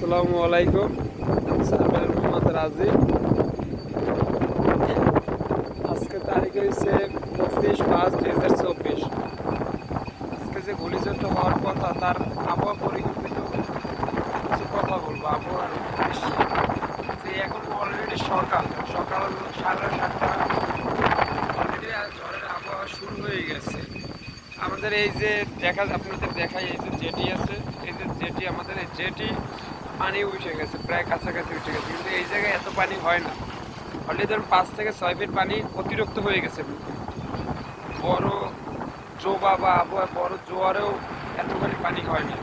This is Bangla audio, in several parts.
আসসালামু আলাইকুম। সার্ভের মোহাম্মদ রাজিব আজকে তারিখ হয়েছে পঁচিশ পাঁচ দুই হাজার চব্বিশ। আজকে যে ঘূর্ণিঝড়টা হওয়ার কথা, তার আবহাওয়া পরিকল্পিত কিছু কথা বলব। আবহাওয়ার যে এখন অলরেডি সকাল। সকাল সাড়ে সাতটা। অলরেডি ঝড়ের আবহাওয়া শুরু হয়ে গেছে। আমাদের এই যে দেখা, আপনাদের দেখাই এই যে জেটি আছে। এই যে জেটি, আমাদের এই জেটি পানি উঠে গেছে, প্রায় কাছাকাছি উঠে গেছে। কিন্তু এই জায়গায় এত পানি হয় না। অলরেডি ধরুন পাঁচ থেকে ছয় ফিট পানি অতিরিক্ত হয়ে গেছে। বড় জোবা বা আবহাওয়া, বড় জোয়ারেও এতখানি পানি হয় না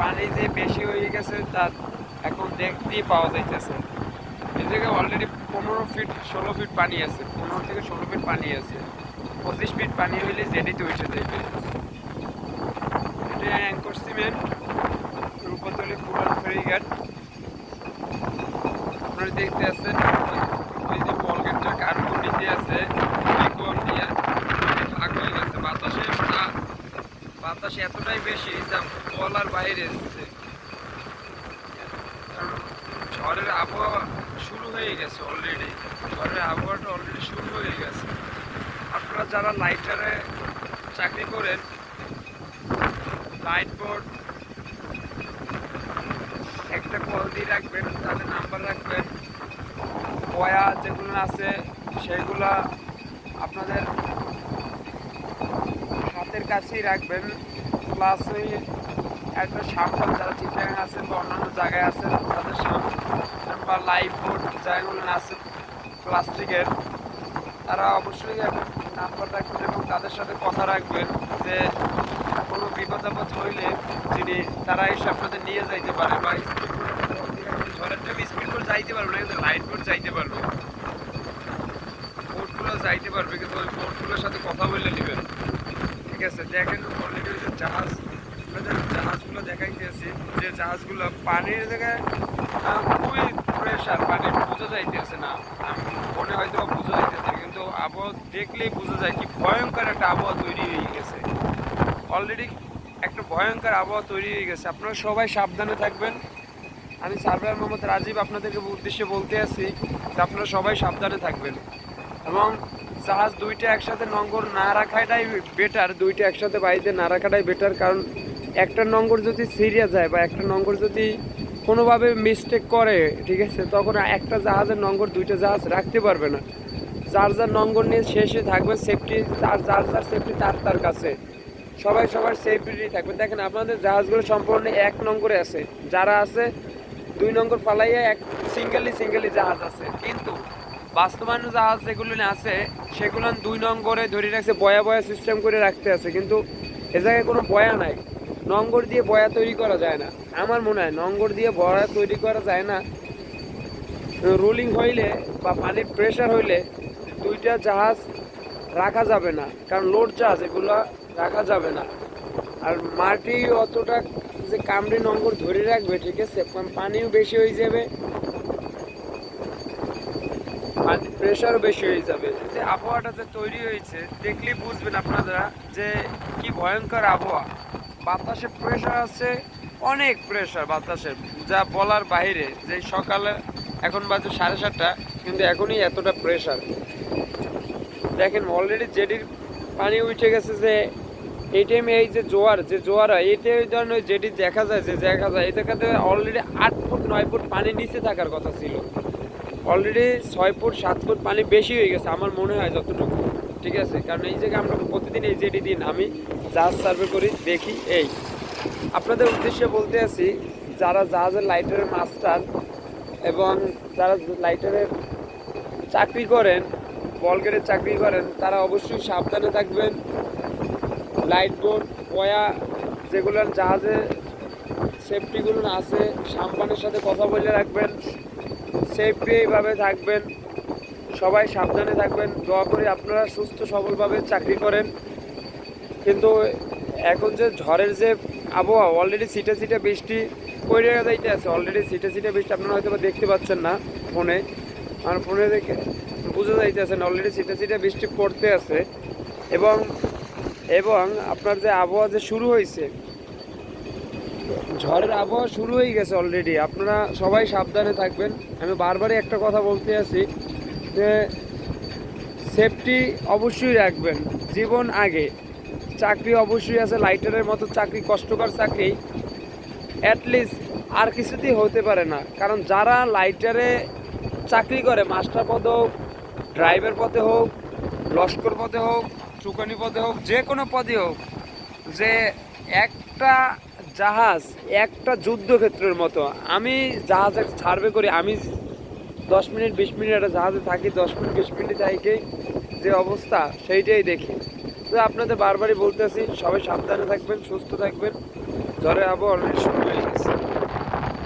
পানি যে বেশি হয়ে গেছে তার এখন দেখতেই পাওয়া যাইতেছে। এই জায়গায় অলরেডি পনেরো ফিট ষোলো ফিট পানি আছে। পনেরো থেকে ষোলো ফিট পানি আছে। পঁচিশ ফিট পানি হইলে জেডিতে উঠে যাইবে। এটা অ্যাঙ্কর সিমেন্ট, রূপতলি পুরান ফেরিঘাট আপনারা দেখতে আছেন যে বলগেটটা কার্বন নিতে আছে লিকুয়াম হয়ে গেছে, বাতাসে বাতাস এতটাই বেশি যা বলার বাইরে এসছে। ঝড়ের আবহাওয়া শুরু হয়ে গেছে অলরেডি ঝড়ের আবহাওয়াটা অলরেডি শুরু হয়ে গেছে। আপনারা যারা লাইটারে চাকরি করেন লাইট বোর্ড দিয়ে রাখবেন তাদের নাম্বার রাখবেন। বয়া যেগুলো আছে, সেগুলা আপনাদের হাতের কাছেই রাখবেন। প্লাস ওই একটা সাম্পাল যারা চিটাগাং আছেন বা অন্যান্য জায়গায় আছেন, তাদের সামনে বা লাইফ বোর্ড যেগুলো আছে প্লাস্টিকের, তারা অবশ্যই নাম্বার রাখবেন এবং তাদের সাথে কথা রাখবেন যে কোনো বিপদ আপদ হইলে যিনি, তারা এসে আপনাদের নিয়ে যাইতে পারে বা ঝড়ের টাইম স্পিড বোর্ড যাইতে পারবে না, কিন্তু লাইট বোর্ড যাইতে পারবে। বোর্ডগুলো যাইতে পারবে, কিন্তু ওই বোর্ডগুলোর সাথে কথা বলে নেবেন। ঠিক আছে, দেখেন অলরেডি যে জাহাজ জাহাজগুলো দেখাইতেছি যে জাহাজগুলো পানির জায়গায় খুবই প্রেশার পানি বোঝা যাইতেছে না। আমি ফোনে হয়তো বোঝা যাইতেছে, কিন্তু আবহাওয়া দেখলেই বোঝা যায় কি ভয়ঙ্কর একটা আবহাওয়া তৈরি হয়ে গেছে। অলরেডি একটা ভয়ঙ্কর আবহাওয়া তৈরি হয়ে গেছে। আপনারা সবাই সাবধানে থাকবেন। আমি সার্ভেয়ার মোহাম্মদ রাজীব আপনাদেরকে উদ্দেশ্যে বলতে আছি যে আপনারা সবাই সাবধানে থাকবেন। এবং জাহাজ দুইটা একসাথে নঙ্গর না রাখাটাই বেটার দুইটা একসাথে বাড়িতে না রাখাটাই বেটার কারণ একটা নঙ্গর যদি সিরিয়া যায় বা একটা নঙ্গর যদি কোনোভাবে মিস্টেক করে, ঠিক আছে, তখন একটা জাহাজের নঙ্গর দুইটা জাহাজ রাখতে পারবে না। যার যার নঙ্গর নিয়ে শেষে থাকবে সেফটি তার যার যার সেফটি তার তার কাছে। সবাই সবার সেফটি থাকবে। দেখেন, আপনাদের জাহাজগুলো সম্পূর্ণ এক নম্বরে আছে। যারা আছে দুই নম্বর পালাইয়া এক সিঙ্গেলি সিঙ্গেলি জাহাজ আছে। কিন্তু বাস্তবায়ন জাহাজ যেগুলো আছে, সেগুলো দুই নম্বরে ধরে রাখছে, বয়া বয়া সিস্টেম করে রাখতে আছে। কিন্তু এ জায়গায় কোনো বয়া নাই। নঙ্গর দিয়ে বয়া তৈরি করা যায় না। আমার মনে হয় নঙ্গর দিয়ে বয়া তৈরি করা যায় না। রোলিং হইলে বা পানির প্রেশার হইলে দুইটা জাহাজ রাখা যাবে না। কারণ লোড জাহাজ, এগুলো রাখা যাবে না। আর মাটি অতটা যে কামড়ে নঙ্গর ধরে রাখবে, ঠিক আছে? পানিও বেশি হয়ে যাবে। প্রেশারও বেশি হয়ে যাবে। যে আবহাওয়াটা যে তৈরি হয়েছে, দেখলেই বুঝবেন আপনারা যে কি ভয়ঙ্কর আবহাওয়া। বাতাসে প্রেশার আছে, অনেক প্রেশার বাতাসে। যা বলার বাইরে, যে সকালে এখন বাজে সাড়ে সাতটা, কিন্তু এখনই এতটা প্রেশার দেখেন অলরেডি জেডির পানি উঠে গেছে যে এই টাইমে এই যে জোয়ার যে জোয়ার হয় এইটা ওই ধরনের জেডি দেখা যায়, যে দেখা যায় এই জায়গাতে অলরেডি আট ফুট, নয় ফুট পানি নিচে থাকার কথা ছিল। অলরেডি ছয় ফুট, সাত ফুট পানি বেশি হয়ে গেছে, আমার মনে হয় যতটুকু। ঠিক আছে? কারণ এই জায়গায় আমরা প্রতিদিন এই জেডি দিন আমি জাহাজ সার্ভে করি, দেখি এই। আপনাদের উদ্দেশ্যে বলতে আছি, যারা জাহাজের লাইটারের মাস্টার এবং যারা লাইটারের চাকরি করেন বলগেটের চাকরি করেন, তারা অবশ্যই সাবধানে থাকবেন। লাইট বোর্ড পয়া যেগুলো জাহাজে সেফটিগুলো আছে, সাম্পানের সাথে কথা বলে রাখবেন সেফটি এইভাবে থাকবেন, সবাই সাবধানে থাকবেন, দোয়া করে আপনারা সুস্থ সবলভাবে চাকরি করেন। কিন্তু এখন যে ঝড়ের যে আবহাওয়া অলরেডি সিটে সিটে বৃষ্টি পড়ে যাইতে আছে অলরেডি সিটে সিটে বৃষ্টি, আপনারা হয়তো দেখতে পাচ্ছেন না ফোনে আমার ফোনে দেখে বুঝে যাইতেছে না অলরেডি সিটে সিটে বৃষ্টি পড়তে আছে। এবং এবং আপনার যে আবহাওয়া যে শুরু হয়েছে, ঝড়ের আবহাওয়া শুরু হয়ে গেছে অলরেডি আপনারা সবাই সাবধানে থাকবেন। আমি বারবারই একটা কথা বলতে আছি যে সেফটি অবশ্যই রাখবেন। জীবন আগে। চাকরি অবশ্যই আছে লাইটারের মতো চাকরি, কষ্টকর চাকরি। অ্যাটলিস্ট আর কিছুতেই হতে পারে না। কারণ যারা লাইটারে চাকরি করে মাস্টার পদে হোক ড্রাইভার পদে হোক, লস্কর পদে হোক চুকানি পদে হোক, যে কোনো পদে হোক, যে একটা জাহাজ, একটা যুদ্ধক্ষেত্রের মতো, আমি জাহাজে সার্ভে করি, আমি দশ মিনিট, বিশ মিনিট একটা জাহাজে থাকি, দশ মিনিট, বিশ মিনিট থাকি, যে অবস্থা, সেইটাই দেখি। তো আপনাদের বারবারই বলতেছি, সবাই সাবধানে থাকবেন, সুস্থ থাকবেন। ঝড়ের আবহাওয়া